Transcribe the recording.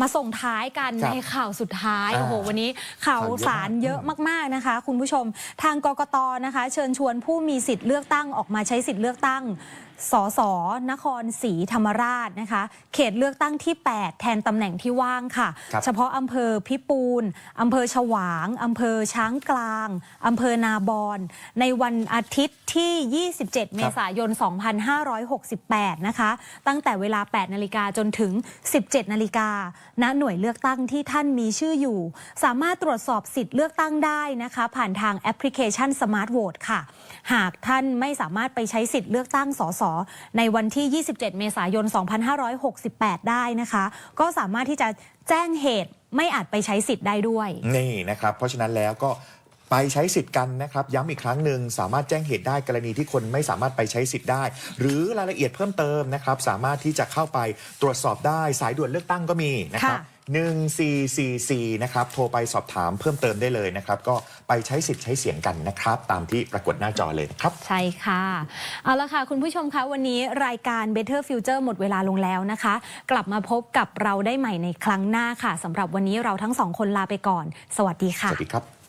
มาส่งท้ายกันครับในข่าวสุดท้ายอ่าโอ้โหวันนี้ข่าวข่าวเยอะสารมากเยอะมากๆนะคะ คุณผู้ชมทางกกตนะคะ เชิญชวนผู้มีสิทธิ์เลือกตั้งออกมาใช้สิทธิ์เลือกตั้งสสนครศรีธรรมราชนะคะ เขตเลือกตั้งที่ 8 แทนตำแหน่งที่ว่างค่ะครับเฉพาะอำเภอพิปูนอำเภอฉวางอำเภอช้างกลางอำเภอนาบอนในวันอาทิตย์ที่ 27 เมษายน 2568 นะคะ ตั้งแต่เวลา 8 นาฬิกาจนถึง 17 นาฬิกาณหน่วยเลือกตั้งที่ท่านมีชื่ออยู่ สามารถตรวจสอบสิทธิ์เลือกตั้งได้นะคะ ผ่านทางแอปพลิเคชัน Smart Vote ค่ะ หากท่านไม่สามารถไปใช้สิทธิ์เลือกตั้งสสในวันที่ 27 เมษายน 2568 ได้นะคะ ก็สามารถที่จะแจ้งเหตุไม่อาจไปใช้สิทธิ์ได้ด้วย นี่นะครับ เพราะฉะนั้นแล้วก็ ไปใช้สิทธิ์กันนะครับย้ำอีกครั้งหนึ่งสามารถแจ้งเหตุได้กรณีที่คนไม่สามารถไปใช้สิทธิ์ได้ หรือรายละเอียดเพิ่มเติมนะครับสามารถที่จะเข้าไปตรวจสอบได้สายด่วนเลือกตั้งก็มีนะครับค่ะ1444 นะครับ โทรไปสอบถามเพิ่มเติมได้เลยนะครับ ก็ไปใช้สิทธิ์ใช้เสียงกันนะครับ ตามที่ปรากฏหน้าจอเลยนะครับ ใช่ค่ะ เอาละค่ะ คุณผู้ชมคะ วันนี้รายการ Better Future หมดเวลาลงแล้วนะคะ กลับมาพบกับเราได้ใหม่ในครั้งหน้าค่ะสำหรับวันนี้เราทั้งสองคนลาไปก่อน สวัสดีสค่ะวัสดีครับ